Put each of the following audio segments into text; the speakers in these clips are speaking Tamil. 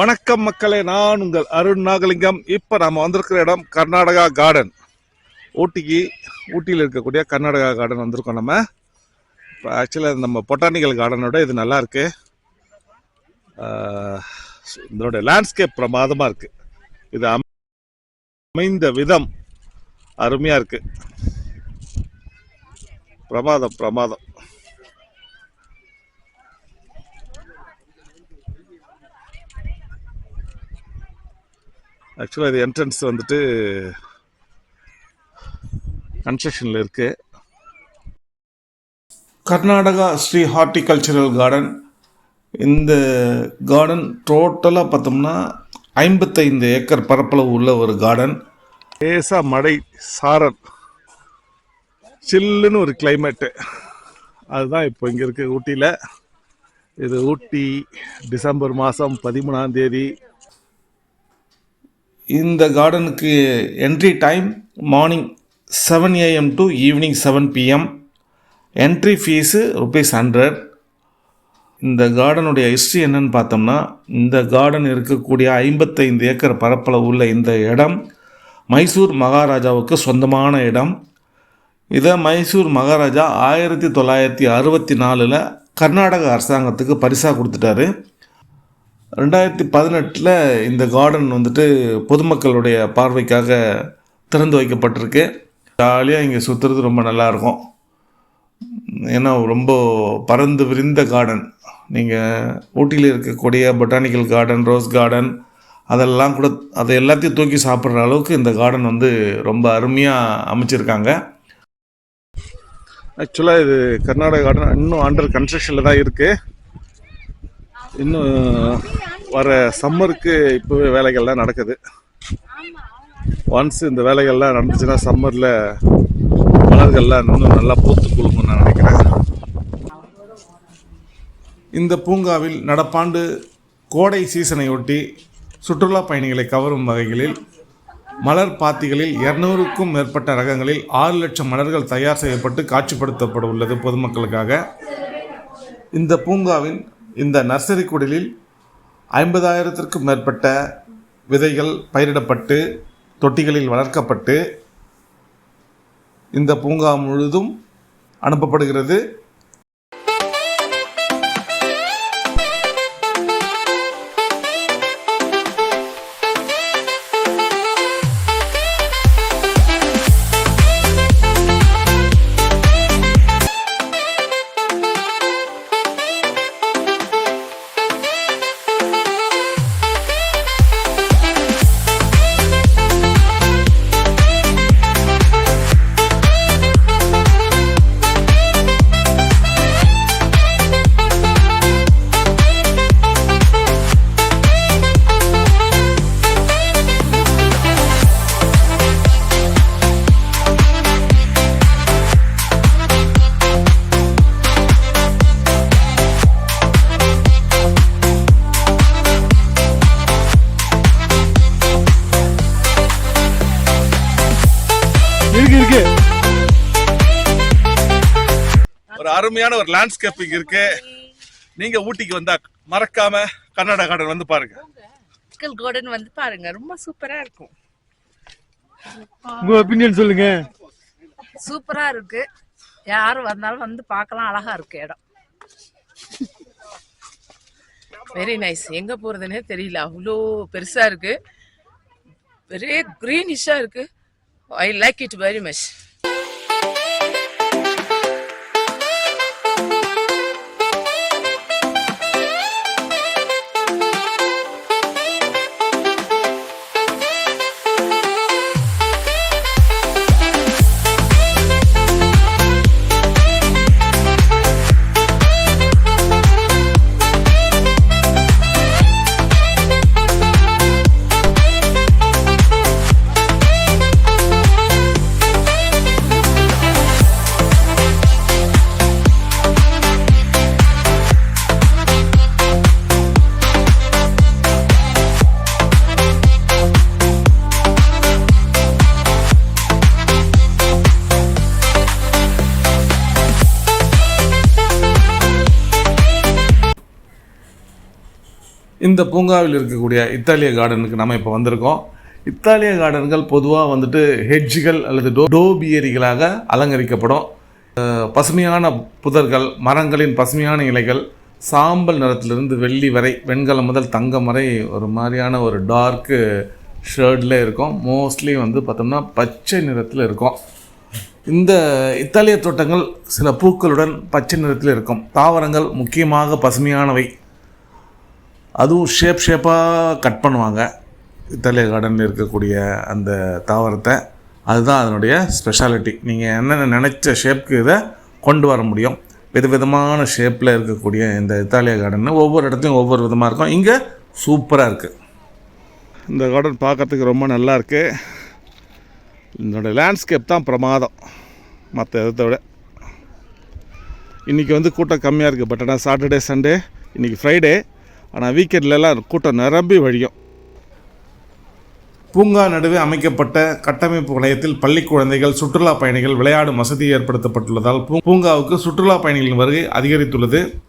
வணக்கம் மக்களே நான் உங்கள் அருண் நாகலிங்கம். இப்போ நம்ம வந்திருக்கிற இடம் கர்நாடகா கார்டன் ஊட்டிக்கு ஊட்டியில் இருக்கக்கூடிய கர்நாடகா கார்டன் வந்திருக்கோம் நம்ம. இப்போ ஆக்சுவலாக நம்ம பொட்டானிக்கல் கார்டனோட இது நல்லா இருக்கு. இதனுடைய லேண்ட்ஸ்கேப் பிரமாதமாக இருக்குது இது அமை அமைந்த விதம் அருமையாக இருக்குது பிரமாதம் பிரமாதம். ஆக்சுவலாக இது என்ட்ரன்ஸ் வந்துட்டு கன்ஸ்ட்ரக்ஷனில் இருக்கு. Karnataka Shri horticultural garden. இந்த கார்டன் டோட்டலாக பார்த்தோம்னா ஐம்பத்தைந்து ஏக்கர் பரப்பளவு உள்ள ஒரு கார்டன். லேசாக மழை சாரல் சில்லுன்னு ஒரு கிளைமேட்டு அதுதான் இப்போ இங்கே இருக்குது ஊட்டியில். இது ஊட்டி டிசம்பர் மாதம் பதிமூணாம் தேதி இந்த கார்டனுக்கு entry time morning seven AM to evening seven PM entry fees rupees hundred இந்த கார்டனுடைய ஹிஸ்ட்ரி என்னன்னு பார்த்தோம்னா இந்த கார்டன் இருக்கக்கூடிய ஐம்பத்தைந்து ஏக்கர் பரப்பளவு உள்ள இந்த இடம் மைசூர் மகாராஜாவுக்கு சொந்தமான இடம். இதை மைசூர் மகாராஜா ஆயிரத்தி தொள்ளாயிரத்தி அறுபத்தி நாலில் கர்நாடக அரசாங்கத்துக்கு பரிசாக கொடுத்துட்டாரு. ரெண்டாயிரத்தி பதினெட்டில் இந்த கார்டன் வந்துட்டு பொதுமக்களுடைய பார்வைக்காக திறந்து வைக்கப்பட்டிருக்கு. ஜாலியாக இங்கே சுற்றுறது ரொம்ப நல்லாயிருக்கும். ஏன்னா ரொம்ப பறந்து விரிந்த கார்டன் நீங்கள் ஊட்டியில் இருக்கக்கூடிய பொட்டானிக்கல் கார்டன் ரோஸ் கார்டன் அதெல்லாம் கூட அதை எல்லாத்தையும் தூக்கி சாப்பிட்ற அளவுக்கு இந்த கார்டன் வந்து ரொம்ப அருமையாக அமைச்சிருக்காங்க. ஆக்சுவலாக இது கர்நாடக கார்டன் இன்னும் அண்டர் கன்ஸ்ட்ரக்ஷனில் தான் இருக்குது இன்னும் வர சம்மருக்கு இப்போவே வேலைகள்லாம் நடக்குது. ஒன்ஸ் இந்த வேலைகள்லாம் நடந்துச்சுன்னா சம்மரில் மலர்கள்லாம் இன்னும் நல்லா பூத்து குலுங்கும்னு நான் நினைக்கிறேன். இந்த பூங்காவில் நடப்பாண்டு கோடை சீசனையொட்டி சுற்றுலா பயணிகளை கவரும் வகைகளில் மலர் பாத்திகளில் இரநூறுக்கும் மேற்பட்ட ரகங்களில் ஆறு லட்சம் மலர்கள் தயார் செய்யப்பட்டு காட்சிப்படுத்தப்பட உள்ளது பொதுமக்களுக்காக. இந்த பூங்காவின் இந்த நர்சரி குடிலில் ஐம்பதாயிரத்திற்கும் மேற்பட்ட விதைகள் பயிரிடப்பட்டு தொட்டிகளில் வளர்க்கப்பட்டு இந்த பூங்கா முழுதும் அனுப்பப்படுகிறது. அருமையான ஒரு லேண்ட்ஸ்கேப்பிங் இருக்கு. நீங்க ஊட்டிக்கு வந்தா மறக்காம கர்நாடகா கார்டன் வந்து பாருங்க. மக்கள் கார்டன் வந்து பாருங்க. ரொம்ப சூப்பரா இருக்கும். உங்க ஒப்பீனியன் சொல்லுங்க. சூப்பரா இருக்கு. யாரும் வந்தாலும் வந்து பார்க்கலாம். அழகா இருக்கு இடம். வெரி நைஸ் எங்க போறதுன்னே தெரியல. அவ்வளோ பெருசா இருக்கு. வெரி கிரீனிஷா இருக்கு. I like it very much இந்த பூங்காவில் இருக்கக்கூடிய இத்தாலிய கார்டனுக்கு நம்ம இப்போ வந்திருக்கோம். இத்தாலிய கார்டன்கள் பொதுவாக வந்துட்டு ஹெட்ஜுகள் அல்லது டோ டோபியரிகளாக அலங்கரிக்கப்படும். பசுமையான புதர்கள் மரங்களின் பசுமையான இலைகள் சாம்பல் நிறத்திலிருந்து வெள்ளி வரை வெண்கலம் முதல் தங்கம் வரை ஒரு மாதிரியான ஒரு டார்க்கு ஷேர்டில் இருக்கும். மோஸ்ட்லி வந்து பார்த்தோம்னா பச்சை நிறத்தில் இருக்கும். இந்த இத்தாலிய தோட்டங்கள் சில பூக்களுடன் பச்சை நிறத்தில் இருக்கும். தாவரங்கள் முக்கியமாக பசுமையானவை. அதுவும் ஷேப் ஷேப்பாக கட் பண்ணுவாங்க. இத்தாலிய கார்டனில் இருக்கக்கூடிய அந்த தாவரத்தை அதுதான் அதனுடைய ஸ்பெஷாலிட்டி நீங்கள் என்னென்ன நினச்ச ஷேப்க்கு இதை கொண்டு வர முடியும்? விதவிதமான ஷேப்பில் இருக்கக்கூடிய இந்த இத்தாலிய கார்டன் ஒவ்வொரு இடத்துலையும் ஒவ்வொரு விதமாக இருக்கும். இங்கே சூப்பராக இருக்குது இந்த கார்டன் பார்க்கறதுக்கு ரொம்ப நல்லா இருக்குது இதனோட லேண்ட்ஸ்கேப் தான் பிரமாதம். மற்ற இடத்த விட. இன்றைக்கி வந்து கூட்டம் கம்மியாக இருக்குது பட் ஆனால் சாட்டர்டே சண்டே இன்றைக்கி ஃப்ரைடே ஆனால் வீக்கெண்ட்லலாம் கூட்டம் நிரம்பி வழியும். பூங்கா நடுவே அமைக்கப்பட்ட கட்டமைப்பு வளையத்தில் பள்ளி குழந்தைகள் சுற்றுலா பயணிகள் விளையாடும் வசதி ஏற்படுத்தப்பட்டுள்ளதால் பூ- பூங்காவுக்கு சுற்றுலா பயணிகளின் வருகை அதிகரித்துள்ளது.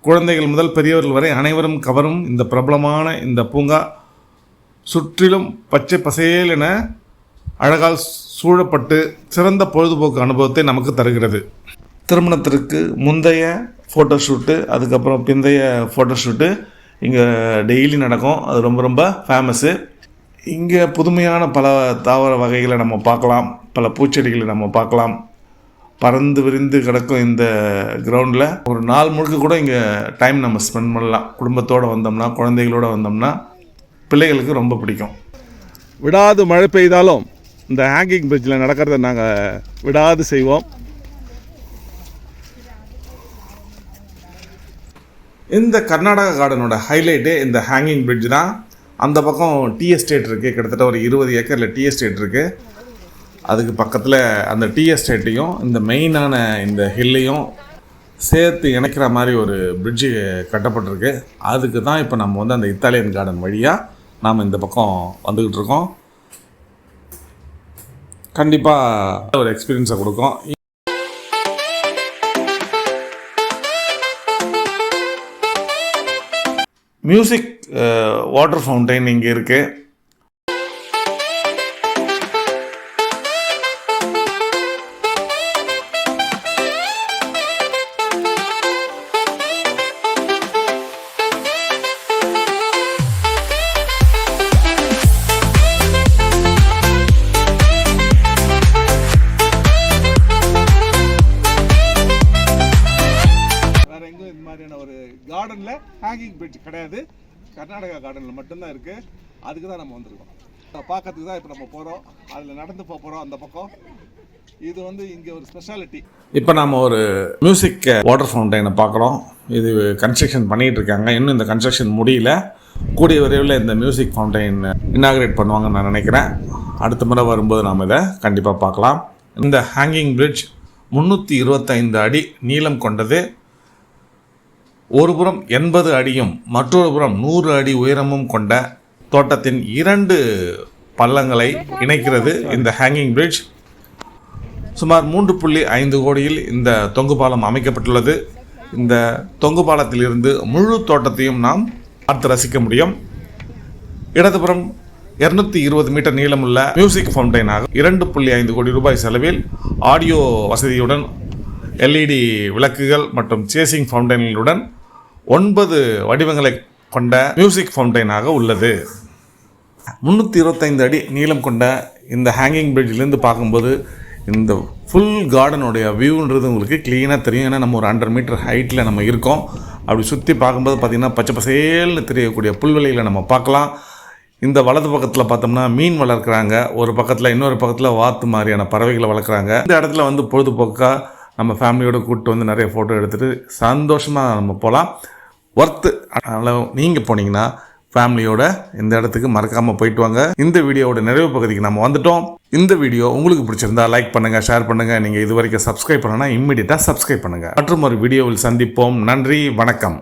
குழந்தைகள் முதல் பெரியவர்கள் வரை அனைவரும் கவரும் இந்த பிரபலமான இந்த பூங்கா. சுற்றிலும் பச்சை பசேல் என அழகால் சூழப்பட்டு சிறந்த பொழுதுபோக்கு அனுபவத்தை நமக்கு தருகிறது. திருமணத்திற்கு முந்தைய ஃபோட்டோஷூட்டு அதுக்கப்புறம் பிந்தைய ஃபோட்டோஷூட்டு இங்கே டெய்லி நடக்கும். அது ரொம்ப ரொம்ப ஃபேமஸ்ஸு இங்கே புதுமையான பல தாவர வகைகளை நம்ம பார்க்கலாம். பல பூச்செடிகளை நம்ம பார்க்கலாம். பறந்து விரிந்து கிடக்கும் இந்த கிரவுண்டில் ஒரு நாள் முழுக்க கூட இங்கே டைம் நம்ம ஸ்பெண்ட் பண்ணலாம். குடும்பத்தோடு வந்தோம்னா குழந்தைகளோடு வந்தோம்னா பிள்ளைகளுக்கு ரொம்ப பிடிக்கும். விடாது மழை பெய்தாலும் இந்த ஹேங்கிங் பிரிட்ஜில் நடக்கிறத நாங்கள் விடாது செய்வோம். இந்த கர்நாடகா கார்டனோட ஹைலைட்டே இந்த ஹேங்கிங் பிரிட்ஜ் தான். அந்த பக்கம் டீ எஸ்டேட் இருக்குது கிட்டத்தட்ட ஒரு இருபது ஏக்கரில் டீ எஸ்டேட் இருக்குது அதுக்கு பக்கத்தில் அந்த டீ எஸ்டேட்டையும் இந்த மெயினான இந்த ஹில்லையும் சேர்த்து இணைக்கிற மாதிரி ஒரு பிரிட்ஜு கட்டப்பட்டிருக்கு. அதுக்கு தான் இப்போ நம்ம வந்து அந்த இத்தாலியன் கார்டன் வழியாக நாம் இந்த பக்கம் வந்துக்கிட்டு இருக்கோம். கண்டிப்பாக ஒரு எக்ஸ்பீரியன்ஸை கொடுக்கும். மியூசிக் வாட்டர் ஃபவுண்டைன் இங்கே இருக்குது ஹேங்கிங் பிரிட்ஜ் கிடையாது. கர்நாடகா கார்டனில் மட்டும்தான் இருக்குது அதுக்கு தான் நம்ம வந்திருக்கோம். பார்க்கறதுக்கு தான் இப்போ நம்ம போகிறோம் அதில் நடந்து போக போகிறோம் அந்த பக்கம். இது வந்து இங்கே ஒரு ஸ்பெஷாலிட்டி இப்போ நம்ம ஒரு மியூசிக் வாட்டர் ஃபவுண்டைனை பார்க்குறோம். இது கன்ஸ்ட்ரக்ஷன் பண்ணிகிட்டு இருக்காங்க. இன்னும் இந்த கன்ஸ்ட்ரக்ஷன் முடியல. கூடிய விரைவில் இந்த மியூசிக் ஃபவுண்டைன் இன்னாகிரேட் பண்ணுவாங்கன்னு நான் நினைக்கிறேன். அடுத்த முறை வரும்போது நாம் இதை கண்டிப்பாக பார்க்கலாம். இந்த ஹேங்கிங் பிரிட்ஜ் முந்நூற்றி இருபத்தைந்து அடி நீளம் கொண்டது. ஒருபுறம் எண்பது அடியும் மற்றொரு புறம் நூறு அடி உயரமும் கொண்ட தோட்டத்தின் இரண்டு பள்ளங்களை இணைக்கிறது இந்த ஹேங்கிங் பிரிட்ஜ் சுமார் மூன்று புள்ளி ஐந்து கோடியில் இந்த தொங்கு பாலம் அமைக்கப்பட்டுள்ளது. இந்த தொங்கு பாலத்திலிருந்து முழு தோட்டத்தையும் நாம் பார்த்து ரசிக்க முடியும். இடதுபுறம் இருநூத்தி இருபது மீட்டர் நீளமுள்ள மியூசிக் ஃபவுண்டைனாக இரண்டு புள்ளி ஐந்து கோடி ரூபாய் செலவில் ஆடியோ வசதியுடன் எல்இடி விளக்குகள் மற்றும் சேசிங் ஃபவுண்டைன்களுடன் ஒன்பது வடிவங்களை கொண்ட மியூசிக் ஃபவுண்டைனாக உள்ளது. முந்நூற்றி இருபத்தைந்து அடி நீளம் கொண்ட இந்த ஹேங்கிங் பிரிட்ஜிலேருந்து பார்க்கும்போது இந்த ஃபுல் கார்டனுடைய வியூன்றது உங்களுக்கு க்ளீனாக தெரியும். ஏன்னா நம்ம ஒரு ஹண்ட்ரட் மீட்டர் ஹைட்டில் நம்ம இருக்கோம். அப்படி சுற்றி பார்க்கும்போது பார்த்திங்கன்னா பச்சை பசேல்னு தெரியக்கூடிய புல்வெளியில் நம்ம பார்க்கலாம். இந்த வலது பக்கத்தில் பார்த்தோம்னா மீன் வளர்க்குறாங்க. ஒரு பக்கத்தில் இன்னொரு பக்கத்தில் வாத்து மாதிரியான பறவைகளை வளர்க்குறாங்க. இந்த இடத்துல வந்து பொழுதுபோக்காக நம்ம ஃபேமிலியோட கூப்பிட்டு வந்து நிறைய ஃபோட்டோ எடுத்துகிட்டு சந்தோஷமாக நம்ம போகலாம் ஒர்த்து அதனால் நீங்கள் போனீங்கன்னா ஃபேமிலியோட இந்த இடத்துக்கு மறக்காமல் போயிட்டு வாங்க. இந்த வீடியோவோட நிறைவு பகுதிக்கு நம்ம வந்துட்டோம். இந்த வீடியோ உங்களுக்கு பிடிச்சிருந்தா லைக் பண்ணுங்கள் ஷேர் பண்ணுங்கள் நீங்கள் இது வரைக்கும் சப்ஸ்கிரைப் பண்ணனா இம்மிடியட்டாக சப்ஸ்கிரைப் பண்ணுங்கள் மற்றும் ஒரு வீடியோவில் சந்திப்போம். நன்றி வணக்கம்.